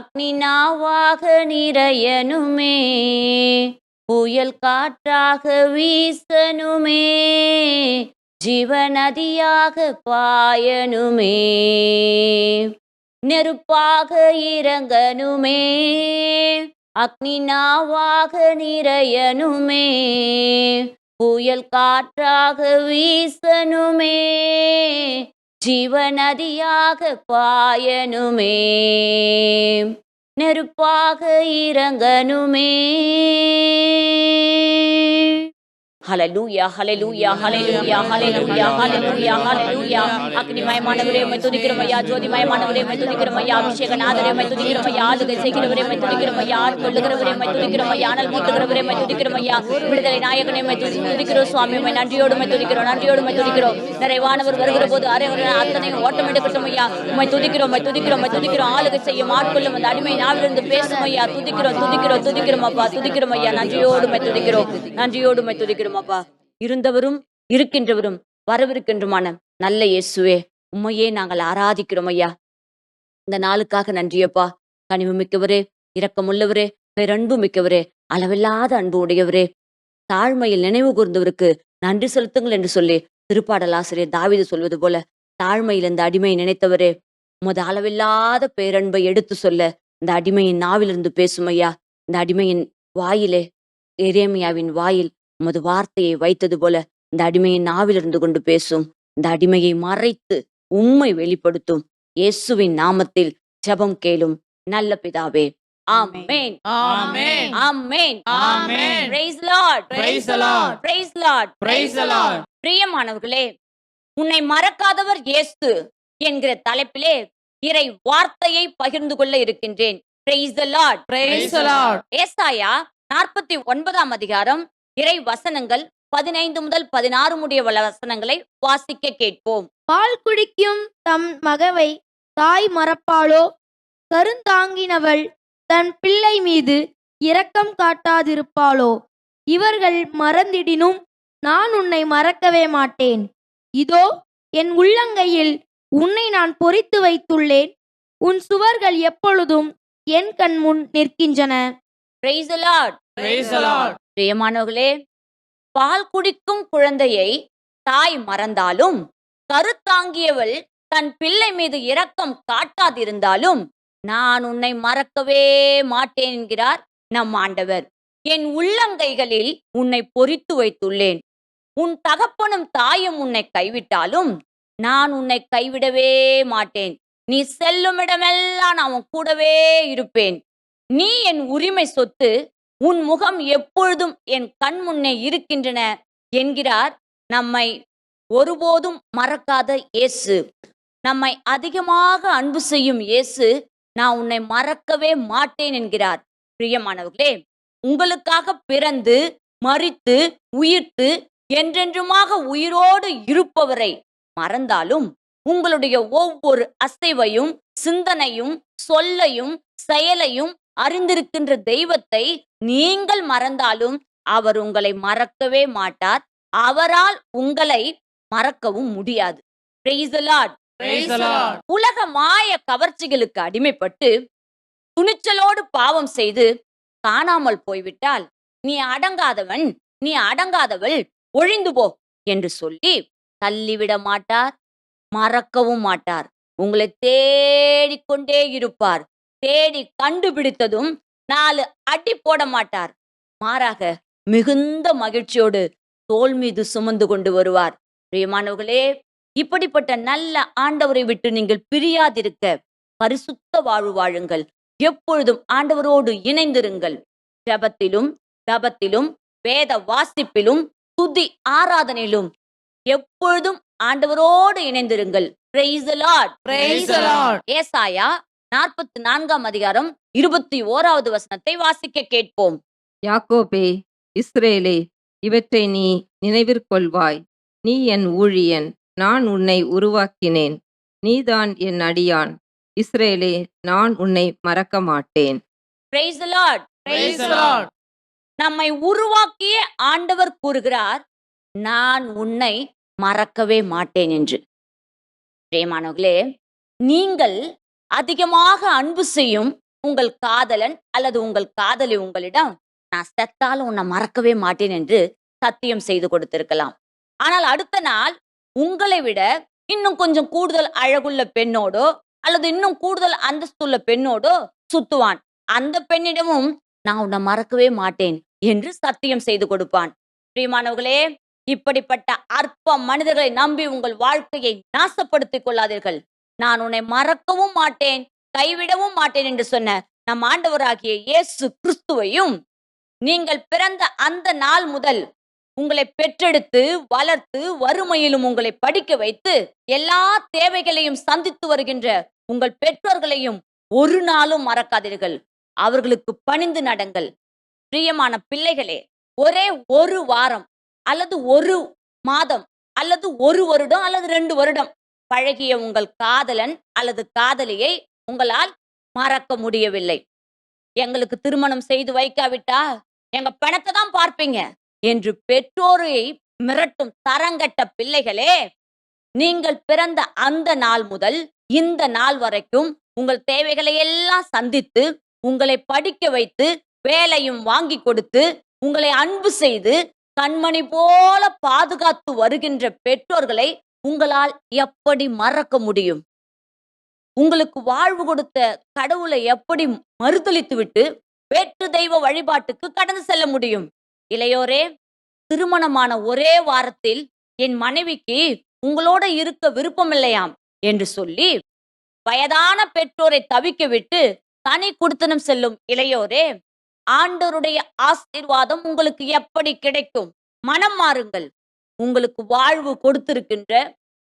இறங்கனுமே அக்னி நாவாக நிறையனுமே புயல் காற்றாக வீசனுமே ஜீவநதியாக பாயனுமே நெருப்பாக இறங்கனுமே அக்னி நாவாக நிறையனுமே புயல் காற்றாக வீசனுமே ஜீவநதியாக பாயனுமே நெருப்பாக இறங்கனுமே. Hallelujah hallelujah hallelujah hallelujah hallelujah hallelujah அக்னிமயமானவரே உம்மை துதிக்கிறோம் ஐயா ஜோதிமயமானவரே உம்மை துதிக்கிறோம் ஐயா அபிஷேகநாதரே உம்மை துதிக்கிறோம் ஐயா ஆளுகை செய்கிறவரே உம்மை துதிக்கிறோம் ஐயா ஆட்கொள்ளுகிறவரே உம்மை துதிக்கிறோம் ஐயா அனல் மூட்டுகிறவரே உம்மை துதிக்கிறோம் ஐயா விடுதலை நாயகனே உம்மை துதிக்கிறோம் சுவாமி உம்மை நன்றியோடு உம்மை துதிக்கிறோம் நன்றியோடு உம்மை துதிக்கிறோம். நிறைவானவர் வருகிற போது அரைவர அத்தனை ஓட்டம் எடுக்கட்டும் ஐயா. உம்மை துதிக்கிறோம் உம்மை துதிக்கிறோம் உம்மை துதிக்கிறோம். ஆளுகை செய்யும் ஆட்கொள்ளும் அந்த அடிமை நாவிலிருந்து பேசும் ஐயா. துதிக்கிறோம் துதிக்கிறோம் துதிக்கிறோம் அப்பா துதிக்கிறோம் ஐயா. நன்றியோடு உம்மை துதிக்கிறோம். நன்றியோடு உம்மை துதிக்கிறோம் அப்பா இருந்தவரும் இருக்கின்றவரும் வரவிருக்கின்றமான நல்ல இயேசுவே உம்மையே நாங்கள் ஆராதிக்கிறோம் ஐயா. இந்த நாளுக்காக நன்றியப்பா. கனிவு மிக்கவரே இரக்கமுள்ளவரே பேரன்பு மிக்கவரே அளவில்லாத அன்பு உடையவரே தாழ்மையில் நினைவு கூர்ந்தவருக்கு நன்றி செலுத்துங்கள் என்று சொல்லி திருப்பாடல் ஆசிரியர் தாவிது சொல்வது போல தாழ்மையில் இந்த அடிமையை நினைத்தவரே உமது அளவில்லாத பேரன்பை எடுத்து சொல்ல இந்த அடிமையின் நாவிலிருந்து பேசும் ஐயா. இந்த அடிமையின் வாயிலே எரேமியாவின் வாயில் உமது வார்த்தையை வைத்தது போல இந்த அடிமையின் நாவிலிருந்து கொண்டு பேசும். இந்த அடிமையை மறைத்து உம்மை வெளிப்படுத்தும். இயேசுவின் நாமத்தில் ஜெபம் கேளும். நல்ல பிதாவே ஆமென். பிரியமானவர்களே உன்னை மறக்காதவர் இயேசு என்கிற தலைப்பிலே இறை வார்த்தையை பகிர்ந்து கொள்ள இருக்கின்றேன். ஏசாயா நாற்பத்தி ஒன்பதாம் அதிகாரம் இறை வசனங்கள் பதினைந்து முதல் பதினாறு முடிய உள்ள வசனங்களை வாசிக்க கேட்போம். பால் குடிக்கும் தம் மகவை தாய் மறப்பாளோ? கருந்தாங்கினவள் தன் பிள்ளை மீது இரக்கம் காட்டாதிருப்பாளோ? இவர்கள் மறந்திடினும் நான் உன்னை மறக்கவே மாட்டேன். இதோ என் உள்ளங்கையில் உன்னை நான் பொறித்து வைத்துள்ளேன். உன் சுவர்கள் எப்பொழுதும் என் கண் முன் நிற்கின்றன பிரியமானவர்களே பால் குடிக்கும் குழந்தையை தாய் மறந்தாலும் கருத்தாங்கியவள் தன் பிள்ளை மீது இரக்கம் காட்டாதிருந்தாலும் நான் உன்னை மறக்கவே மாட்டேன் என்கிறார் நம் ஆண்டவர். என் உள்ளங்கைகளில் உன்னை பொறித்து வைத்துள்ளேன். உன் தகப்பனும் தாயும் உன்னை கைவிட்டாலும் நான் உன்னை கைவிடவே மாட்டேன். நீ செல்லுமிடமெல்லாம் நான் உன் கூடவே இருப்பேன். நீ என் உரிமை சொத்து உன் முகம் எப்பொழுதும் என் கண் முன்னே இருக்கின்றன என்கிறார் நம்மை ஒருபோதும் மறக்காத இயேசு. நம்மை அதிகமாக அன்பு செய்யும் இயேசு நான் உன்னை மறக்கவே மாட்டேன் என்கிறார். பிரியமானவர்களே உங்களுக்காக பிறந்து மறித்து உயிர்த்து என்றென்றுமாக உயிரோடு இருப்பவரை மறந்தாலும் உங்களுடைய ஒவ்வொரு அசைவையும் சிந்தனையும் சொல்லையும் செயலையும் அறிந்திருக்கின்ற தெய்வத்தை நீங்கள் மறந்தாலும் அவர் உங்களை மறக்கவே மாட்டார். அவரால் உங்களை மறக்கவும் முடியாது. உலக மாய கவர்ச்சிகளுக்கு அடிமைப்பட்டு துணிச்சலோடு பாவம் செய்து காணாமல் போய்விட்டால் நீ அடங்காதவன் நீ அடங்காதவள் ஒழிந்து போ என்று சொல்லி தள்ளிவிட மாட்டார் மறக்கவும் மாட்டார். உங்களை தேடிக்கொண்டே இருப்பார். தேடி கண்டுபிடித்ததும் நாலு அடி போட மாட்டார். மாறாக மிகுந்த மகிழ்ச்சியோடு தோல் மீது சுமந்து கொண்டு வருவார். பிரியமானவர்களே இப்படிப்பட்ட நல்ல ஆண்டவரை விட்டு நீங்கள் பிரியாதிருக்க பரிசுத்த வாழ்வு வாழுங்கள். எப்பொழுதும் ஆண்டவரோடு இணைந்திருங்கள். ஜபத்திலும் தபத்திலும் வேத வாசிப்பிலும் துதி ஆராதனையிலும் எப்பொழுதும் ஆண்டவரோடு இணைந்திருங்கள். ஏசாயா நாற்பத்தி நான்காம் அதிகாரம் இருபத்தி ஓராவது வசனத்தை வாசிக்க கேட்போம். யாக்கோபே இஸ்ரேலே இவற்றை நீ நினைவிற்கொள்வாய் நீ என் ஊழியன் நான் உன்னை உருவாக்கினேன். நீதான் என் அடியான். இஸ்ரேலே நான் உன்னை மறக்க மாட்டேன் Praise the Lord. Praise the Lord. நம்மை உருவாக்கிய ஆண்டவர் கூறுகிறார் நான் உன்னை மறக்கவே மாட்டேன் என்று. பிரியமானவர்களே நீங்கள் அதிகமாக அன்பு செய்யும் உங்கள் காதலன் அல்லது உங்கள் காதலி உங்களிடம் நான் செத்தாலும் உன்னை மறக்கவே மாட்டேன் என்று சத்தியம் செய்து கொடுத்திருக்கலாம். ஆனால் அடுத்த நாள் உங்களை விட இன்னும் கொஞ்சம் கூடுதல் அழகுள்ள பெண்ணோடோ அல்லது இன்னும் கூடுதல் அந்தஸ்துள்ள பெண்ணோடோ சுத்துவான். அந்த பெண்ணிடமும் நான் உன்னை மறக்கவே மாட்டேன் என்று சத்தியம் செய்து கொடுப்பான். பிரியமானவர்களே இப்படிப்பட்ட அற்ப மனிதர்களை நம்பி உங்கள் வாழ்க்கையை நாசப்படுத்திக் கொள்ளாதீர்கள். நான் உன்னை மறக்கவும் மாட்டேன். கைவிடவும் மாட்டேன் என்று சொன்ன நம் ஆண்டவராகிய இயேசு கிறிஸ்துவையும் நீங்கள் பிறந்த அந்த நாள் முதல் உங்களை பெற்றெடுத்து வளர்த்து வறுமையிலும் உங்களை படிக்க வைத்து எல்லா தேவைகளையும் சந்தித்து வருகின்ற உங்கள் பெற்றோர்களையும் ஒரு நாளும் மறக்காதீர்கள். அவர்களுக்கு பணிந்து நடங்கள். பிரியமான பிள்ளைகளே ஒரே ஒரு வாரம் அல்லது ஒரு மாதம் அல்லது ஒரு வருடம் அல்லது ரெண்டு வருடம் பழகிய உங்கள் காதலன் அல்லது காதலியை உங்களால் மறக்க முடியவில்லை. எங்களுக்கு திருமணம் செய்து வைக்காவிட்டா? எங்க பணத்தை தான் பார்ப்பீங்க? என்று பெற்றோரை மிரட்டும் தரங்கட்ட பிள்ளைகளே நீங்கள் பிறந்த அந்த நாள் முதல் இந்த நாள் வரைக்கும் உங்கள் தேவைகளை எல்லாம் சந்தித்து உங்களை படிக்க வைத்து வேலையும் வாங்கி கொடுத்து உங்களை அன்பு செய்து கண்மணி போல பாதுகாத்து வருகின்ற பெற்றோர்களை உங்களால் எப்படி மறக்க முடியும்? உங்களுக்கு வாழ்வு கொடுத்த கடவுளை எப்படி மறுதளித்து விட்டு வேற்று தெய்வ வழிபாட்டுக்கு கடந்து செல்ல முடியும்? இளையோரே திருமணமான ஒரே வாரத்தில் என் மனைவிக்கு உங்களோட இருக்க விருப்பமில்லையாம் என்று சொல்லி வயதான பெற்றோரை தவிக்க விட்டு தனி குடுத்தனம் செல்லும் இளையோரே ஆண்டோருடைய ஆசீர்வாதம் உங்களுக்கு எப்படி கிடைக்கும்? மனம் மாறுங்கள். உங்களுக்கு வாழ்வு கொடுத்திருக்கின்ற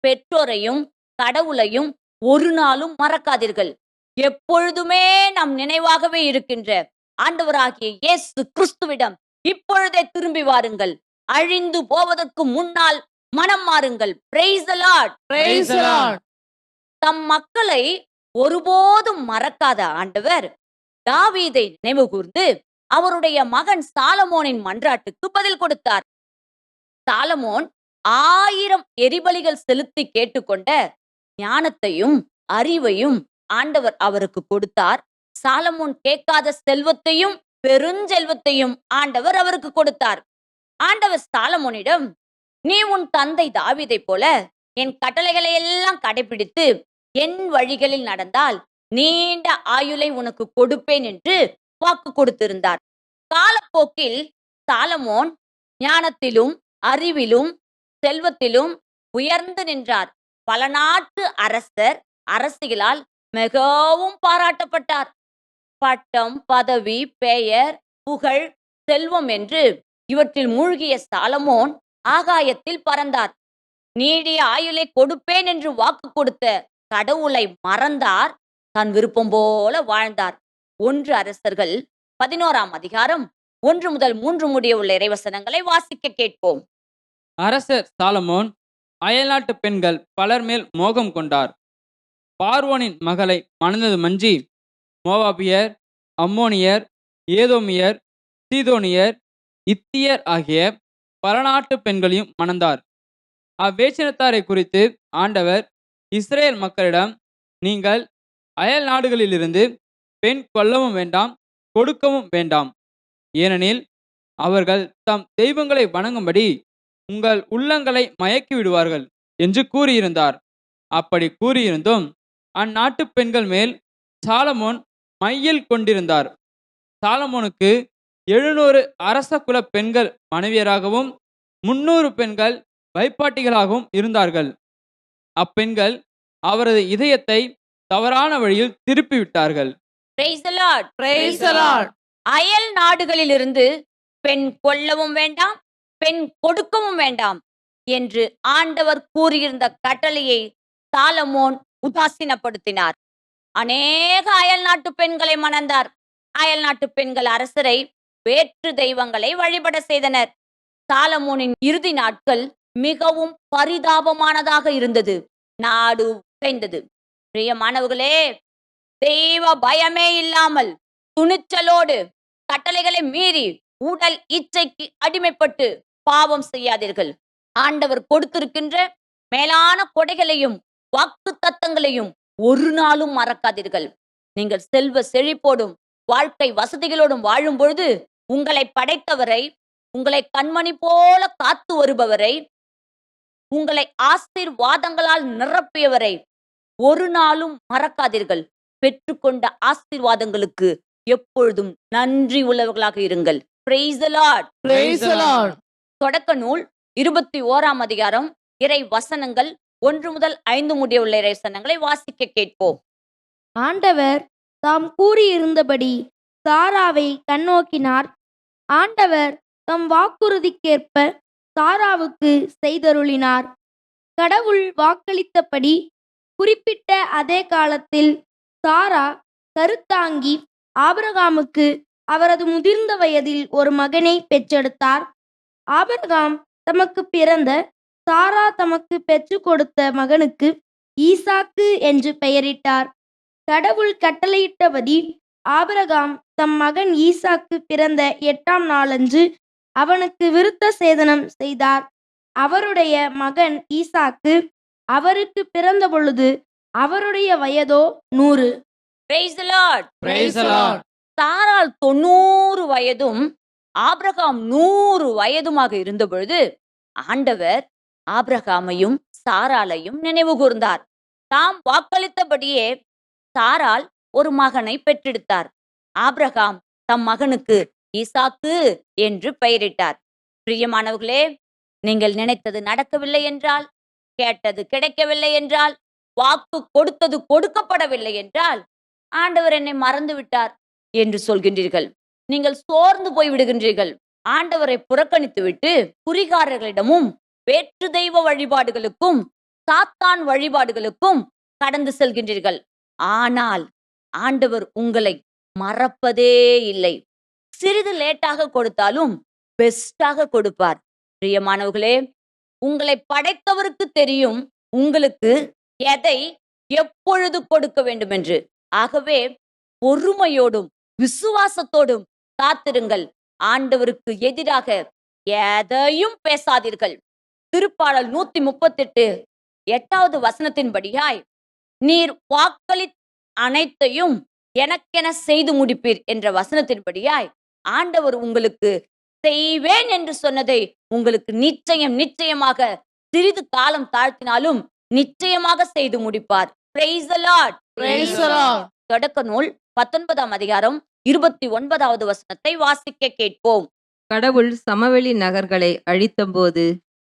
பெற்றோரையும் கடவுளையும் ஒரு நாளும் மறக்காதீர்கள். எப்பொழுதுமே நம் நினைவாகவே இருக்கின்ற ஆண்டவராகிய இயேசு கிறிஸ்துவிடம் இப்பொழுதே திரும்பி வாருங்கள். அழிந்து போவதற்கு முன்னால் மனம் மாறுங்கள். தம் மக்களை ஒருபோதும் மறக்காத ஆண்டவர் தாவீதை நினைவு கூர்ந்து அவருடைய மகன் சாலமோனின் மன்றாட்டுக்கு பதில் கொடுத்தார். சாலமோன் ஆயிரம் எரிபலிகள் செலுத்தி கேட்டுக்கொண்ட ஞானத்தையும் அறிவையும் ஆண்டவர் அவருக்கு கொடுத்தார். சாலமோன் கேட்காத செல்வத்தையும் பெருஞ்செல்வத்தையும் ஆண்டவர் அவருக்கு கொடுத்தார். ஆண்டவர் சாலமோனிடம் நீ உன் தந்தை தாவிதை போல என் கட்டளைகளை எல்லாம் கடைபிடித்து என் வழிகளில் நடந்தால் நீண்ட ஆயுளை உனக்கு கொடுப்பேன் என்று வாக்கு கொடுத்திருந்தார். காலப்போக்கில் சாலமோன் ஞானத்திலும் அறிவிலும் செல்வத்திலும் உயர்ந்து நின்றார். பல நாட்டு அரசர் அரசிகளால் மிகவும் பாராட்டப்பட்டார். பட்டம் பதவி பெயர் புகழ் செல்வம் என்று இவற்றில் மூழ்கிய சாலமோன் ஆகாயத்தில் பறந்தார். நீடிய ஆயுளை கொடுப்பேன் என்று வாக்கு கொடுத்த கடவுளை மறந்தார். தன் விருப்பம் போல வாழ்ந்தார். ஒன்று அரசர்கள் பதினோராம் அதிகாரம் ஒன்று முதல் மூன்று முடிய உள்ள இறைவசனங்களை வாசிக்க கேட்போம். அரசர் சாலமோன் அயல்நாட்டு பெண்கள் பலர் மேல் மோகம் கொண்டார். பார்வோனின் மகளை மணந்தது மஞ்சி மோவாபியர் அம்மோனியர் ஏதோமியர் சீதோனியர் இத்தியர் ஆகிய பல நாட்டு பெண்களையும் மணந்தார். அவ்வேசினத்தாரை குறித்து ஆண்டவர் இஸ்ரேல் மக்களிடம் நீங்கள் அயல் நாடுகளிலிருந்து பெண் கொல்லவும் வேண்டாம் கொடுக்கவும் வேண்டாம். ஏனெனில் அவர்கள் தம் தெய்வங்களை வணங்கும்படி உங்கள் உள்ளங்களை மயக்கி விடுவார்கள் என்று கூறியிருந்தார் அப்படி கூறியிருந்தும் அந்நாட்டு பெண்கள் மேல் சாலமோன் மையில் கொண்டிருந்தார் சாலமோனுக்கு எழுநூறு அரச குல பெண்கள் மனைவியராகவும் முன்னூறு பெண்கள் வைப்பாட்டிகளாகவும் இருந்தார்கள் அப்பெண்கள் அவரது இதயத்தை தவறான வழியில் திருப்பிவிட்டார்கள் Praise the Lord. Praise the Lord. அயல் நாடுகளிலிருந்து பெண் கொல்லவும் வேண்டாம் பெண் கொடுக்கவும் வேண்டாம் என்று ஆண்டவர் கூறியிருந்த கட்டளையை சாலமோன் உதாசீனப்படுத்தினார். அநேக அயல் நாட்டு பெண்களை மணந்தார். அயல் நாட்டு பெண்கள் அரசரை வேற்று தெய்வங்களை வழிபட செய்தனர். சாலமோனின் இறுதி நாட்கள் மிகவும் பரிதாபமானதாக இருந்தது. நாடு உடைந்தது. பிரியமானவர்களே தெய்வ பயமே இல்லாமல் துணிச்சலோடு கட்டளைகளை மீறி உடல் இச்சைக்கு அடிமைப்பட்டு பாவம் செய்யாதீர்கள். ஆண்டவர் கொடுத்திருக்கின்ற மேலான கொடைகளையும் வாக்கு தத்தங்களையும் ஒரு நாளும் மறக்காதீர்கள். நீங்கள் செல்வ செழிப்போடும் வாழ்க்கை வசதிகளோடும் வாழும் பொழுது உங்களை படைத்தவரை உங்களை கண்மணி போல காத்து வருபவரை உங்களை ஆசீர்வாதங்களால் நிரப்பியவரை ஒரு நாளும் மறக்காதீர்கள். பெற்றுக்கொண்ட ஆசீர்வாதங்களுக்கு எப்பொழுதும் நன்றி உள்ளவர்களாக இருங்கள். Praise தொடக்க நூல் இருபத்தி ஓராம் அதிகாரம் இறை வசனங்கள் ஒன்று முதல் ஐந்து முடிய உள்ள இறை வசனங்களை வாசிக்க கேட்போம். ஆண்டவர் தாம் கூறியிருந்தபடி சாராவை கண்ணோக்கினார். ஆண்டவர் தம் வாக்குறுதிக்கேற்ப சாராவுக்கு செய்தருளினார். கடவுள் வாக்களித்தபடி குறிப்பிட்ட அதே காலத்தில் சாரா கருத்தாங்கி ஆபரகாமுக்கு அவரது முதிர்ந்த வயதில் ஒரு மகனை பெற்றெடுத்தார். ஆபிரகாம் தமக்கு பிறந்த சாரா தமக்கு பெற்றுக் கொடுத்த மகனுக்கு ஈசாக்கு என்று பெயரிட்டார் கடவுள் கட்டளையிட்டபடி ஆபிரகாம் தம் மகன் ஈசாக்கு பிறந்த எட்டாம் நாளன்று அவனுக்கு விருத்த சேதனம் செய்தார் அவருடைய மகன் ஈசாக்கு அவருக்கு பிறந்த பொழுது அவருடைய வயதோ நூறு Praise the Lord. Praise the Lord. சாரால் தொண்ணூறு வயதும் ஆப்ரகாம் நூறு வயதுமாக இருந்த பொழுது ஆண்டவர் ஆப்ரகாமையும் சாராலையும் நினைவு கூர்ந்தார். தாம் வாக்களித்தபடியே சாரால் ஒரு மகனை பெற்றெடுத்தார். ஆப்ரகாம் தம் மகனுக்கு ஈசாக்கு என்று பெயரிட்டார். பிரியமானவர்களே நீங்கள் நினைத்தது நடக்கவில்லை என்றால் கேட்டது கிடைக்கவில்லை என்றால் வாக்கு கொடுத்தது கொடுக்கப்படவில்லை என்றால் ஆண்டவர் என்னை மறந்து விட்டார் என்று சொல்கின்றீர்கள். நீங்கள் சோர்ந்து போய் விடுகின்றீர்கள் ஆண்டவரை புறக்கணித்துவிட்டு குறிகாரர்களிடமும் வேற்று தெய்வ வழிபாடுகளுக்கும் சாத்தான் வழிபாடுகளுக்கும் கடந்து செல்கின்றீர்கள். ஆனால் ஆண்டவர் உங்களை மறப்பதே இல்லை. சிறிது லேட்டாக கொடுத்தாலும் பெஸ்டாக கொடுப்பார். பிரியமானவர்களே உங்களை படைத்தவருக்கு தெரியும் உங்களுக்கு எதை எப்பொழுது கொடுக்க வேண்டும் என்று ஆகவே பொறுமையோடும் விசுவாசத்தோடும் காத்திருங்கள் ஆண்டவருக்கு எதிராக எதையும் பேசாதீர்கள் திருப்பாடல் நூத்தி முப்பத்தெட்டு எட்டாவது வசனத்தின்படியாய் நீர் வாக்களி அனைத்தையும் எனக்கென செய்து முடிப்பீர் என்ற வசனத்தின்படியாய் ஆண்டவர் உங்களுக்கு செய்வேன் என்று சொன்னதை உங்களுக்கு நிச்சயம் நிச்சயமாக சிறிது காலம் தாழ்த்தினாலும் நிச்சயமாக செய்து முடிப்பார் Praise the Lord. Praise the Lord. தொடக்க நூல் பத்தொன்பதாம் அதிகாரம் இருபத்தி ஒன்பதாவது வசனத்தை வாசிக்க கேட்போம் கடவுள் சமவெளி நகர்களை அழித்தபோது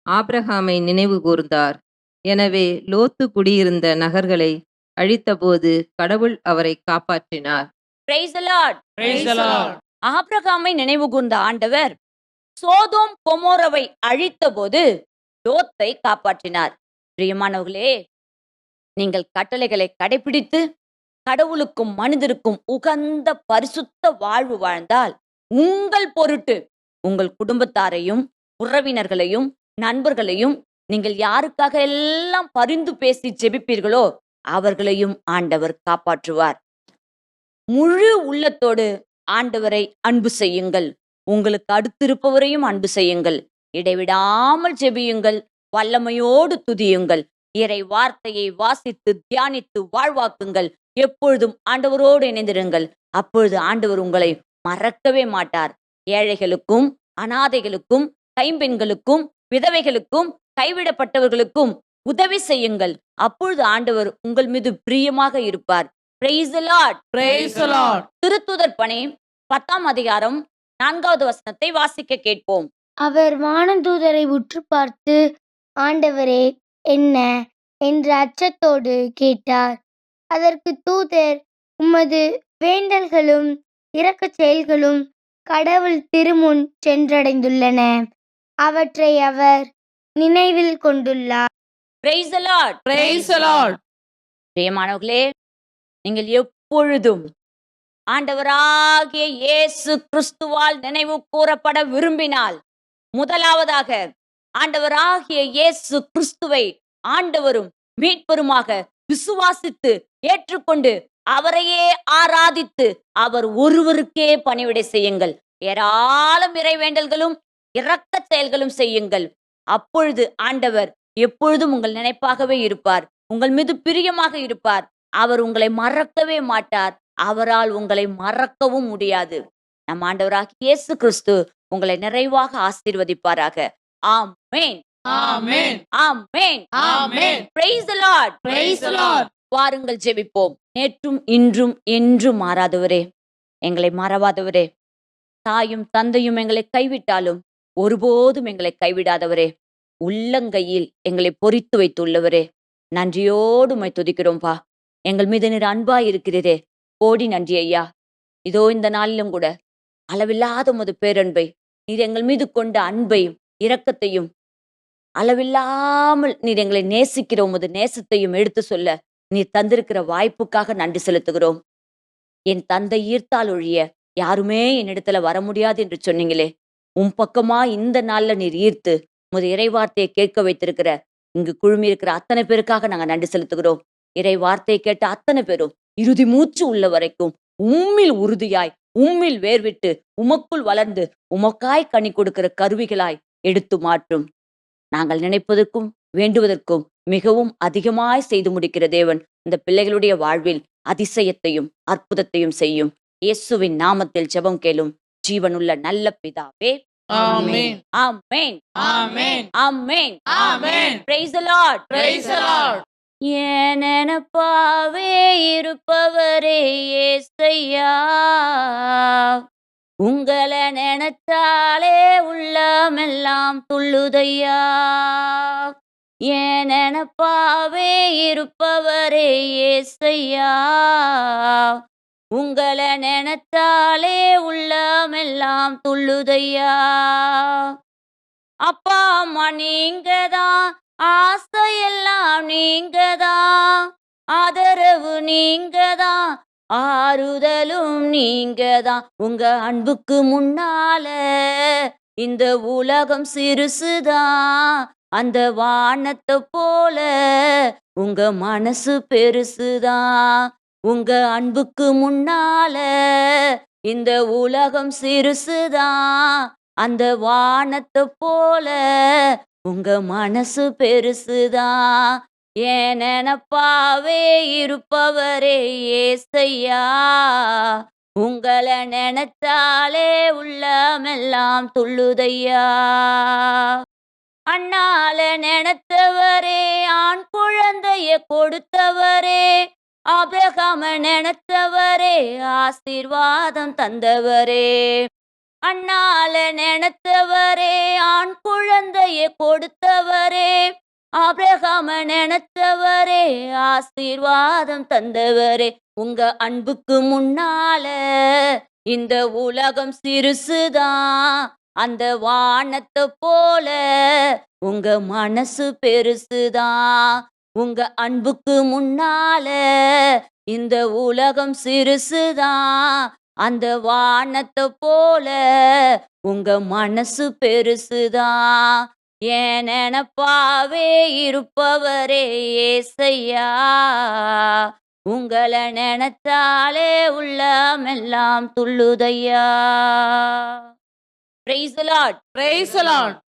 ஆபிரகாமை நினைவு கூர்ந்தார் எனவே லோத்து குடியிருந்த நகர்களை அழித்தபோது கடவுள் அவரை காப்பாற்றினார் Praise the Lord. Praise the Lord. ஆபிரகாமை நினைவு கூர்ந்த ஆண்டவர் சோதோம் கொமோரவை அழித்தபோது லோத்தை காப்பாற்றினார் பிரியமானவர்களே நீங்கள் கட்டளைகளை கடைபிடித்து கடவுளுக்கும் மனிதருக்கும் உகந்த பரிசுத்த வாழ்வு வாழ்ந்தால் உங்கள் பொருட்டு உங்கள் குடும்பத்தாரையும் உறவினர்களையும் நண்பர்களையும் நீங்கள் யாருக்காக எல்லாம் பரிந்து பேசி ஜெபிப்பீர்களோ அவர்களையும் ஆண்டவர் காப்பாற்றுவார். முழு உள்ளத்தோடு ஆண்டவரை அன்பு செய்யுங்கள். உங்களுக்கு அடுத்திருப்பவரையும் அன்பு செய்யுங்கள். இடைவிடாமல் ஜெபியுங்கள். வல்லமையோடு துதியுங்கள். இறை வார்த்தையை வாசித்து தியானித்து வாழ்வாக்குங்கள். எப்பொழுதும் ஆண்டவரோடு இணைந்திருங்கள். அப்பொழுது ஆண்டவர் உங்களை மறக்கவே மாட்டார். ஏழைகளுக்கும் அனாதைகளுக்கும் கைம்பெண்களுக்கும் விதவைகளுக்கும் கைவிடப்பட்டவர்களுக்கும் உதவி செய்யுங்கள். அப்பொழுது ஆண்டவர் உங்கள் மீது பிரியமாக இருப்பார். Praise the Lord. Praise the Lord. திருத்துதர் பணி பத்தாம் அதிகாரம் நான்காவது வசனத்தை வாசிக்க கேட்போம். அவர் வானதூதரை உற்று பார்த்து ஆண்டவரே என்ன என்ற அச்சத்தோடு கேட்டார் அதற்கு தூதர் உமது வேண்டல்களும் இரக்கச் செயல்களும் கடவுள் திருமுன் சென்றடைந்துள்ளன அவற்றை அவர் நினைவில் கொண்டுள்ளார் Praise the Lord. Praise the Lord. பிரியமானவர்களே நீங்கள் எப்பொழுதும் ஆண்டவராகிய இயேசு கிறிஸ்துவால் நினைவு கூறப்பட விரும்பினால் முதலாவதாக ஆண்டவராகிய இயேசு கிறிஸ்துவை ஆண்டவரும் மீட்பருமாக விசுவாசித்து ஏற்றுக்கொண்டு அவரையே ஆராதித்து அவர் ஒருவருக்கே பணிவிடை செய்யுங்கள். ஏராளம் இறைவேண்டல்களும் இரக்க செயல்களும் செய்யுங்கள். அப்பொழுது ஆண்டவர் எப்பொழுதும் உங்கள் நினைப்பாகவே இருப்பார். உங்கள் மீது பிரியமாக இருப்பார். அவர் உங்களை மறக்கவே மாட்டார். அவரால் உங்களை மறக்கவும் முடியாது. நம் ஆண்டவராக இயேசு கிறிஸ்து உங்களை நிறைவாக ஆசீர்வதிப்பாராக. ஆமென். Amen. Amen. Amen. praise the lord. Praise the Lord. வாருங்கள் ஜெபிப்போம். நேற்றும் இன்றும் என்றும் மாறாதவரே. எங்களை மறவாதவரே தாயும் தந்தையும் எங்களை கைவிட்டாலும் ஒருபோதும் எங்களை கைவிடாதவரே. உள்ளங்கையில் எங்களை பொறித்து வைத்துள்ளவரே. நன்றியோடு உம்மை துதிக்கிறோம்பா. எங்கள் மீது நீர் அன்பாய் இருக்கிறீரே. கோடி நன்றி ஐயா. இதோ இந்த நாளிலும் கூட அளவில்லாத உமது பேரன்பை நீர் எங்கள் மீது கொண்ட அன்பையும் இரக்கத்தையும் அளவில்லாமல் நீர் எங்களை நேசிக்கிற உமது நேசத்தையும் எடுத்து சொல்ல நீர் தந்திருக்கிற வாய்ப்புக்காக நன்றி செலுத்துகிறோம். என் தந்தை ஈர்த்தால் ஒழிய யாருமே என்னிடத்துல வர முடியாது என்று சொன்னீங்களே உன் பக்கமா இந்த நாள்ல நீர் ஈர்த்து உமது இறைவார்த்தையை கேட்க வைத்திருக்கிற இங்கு குழுமி இருக்கிற அத்தனை பேருக்காக நாங்க நன்றி செலுத்துகிறோம். இறை வார்த்தையை கேட்ட அத்தனை பேரும் இறுதி மூச்சு உள்ள வரைக்கும் உம்மில் உறுதியாய் உம்மில் வேர்விட்டு உமக்குள் வளர்ந்து உமக்காய் கனி கொடுக்கிற கருவிகளாய் எடுத்து மாற்றும் நாங்கள் நினைப்பதற்கும் வேண்டுவதற்கும் மிகவும் அதிகமாய் செய்து முடிக்கிற தேவன் இந்த பிள்ளைகளுடைய வாழ்வில் அதிசயத்தையும் அற்புதத்தையும் செய்யும் இயேசுவின் நாமத்தில் ஜெபம் கேளும் ஜீவனுள்ள நல்ல பிதாவே Amen. Amen Amen. Amen Amen. praise the lord Praise the Lord. இருப்பவரே ஏசையா உங்களை நினைச்சாலே உள்ளமெல்லாம் துள்ளுதையா? ஏன் நினப்பாவே இருப்பவரே ஏசையா? உங்களை நினைச்சாலே உள்ளமெல்லாம் துள்ளுதையா? அப்பா அம்மா நீங்கதான் ஆசையெல்லாம் நீங்கதான் ஆதரவு நீங்கதான் ஆறுதலும் நீங்கதான் உங்க அன்புக்கு முன்னால. இந்த உலகம் சிறுசுதான் அந்த வானத்தை போல உங்க மனசு பெருசுதான் உங்க அன்புக்கு முன்னால இந்த உலகம் சிறுசுதான் அந்த வானத்தை போல உங்க மனசு பெருசுதான் ஏனப்பாவே இருப்பவரே ஏசையா. உங்களை நினைச்சாலே உள்ளமெல்லாம் துள்ளுதையா. அண்ணால நினைத்தவரே ஆண் குழந்தைய கொடுத்தவரே அபிரகாம நினைத்தவரே ஆசீர்வாதம் தந்தவரே. அண்ணால நினைத்தவரே ஆண் குழந்தைய கொடுத்தவரே ஆபிரகாம நினைச்சவரே ஆசீர்வாதம் தந்தவரே உங்க அன்புக்கு முன்னால. இந்த உலகம் சிறுசுதான் அந்த வானத்தை போல. உங்க மனசு பெருசுதான் உங்க அன்புக்கு முன்னால. இந்த உலகம் சிறுசுதான் அந்த வானத்தை போல. உங்க மனசு பெருசுதான் என் நினப்பாவே இருப்பவரே ஏசையா. உங்களை நினைத்தாலே உள்ளமெல்லாம் துள்ளுதையா. Praise lord Praise the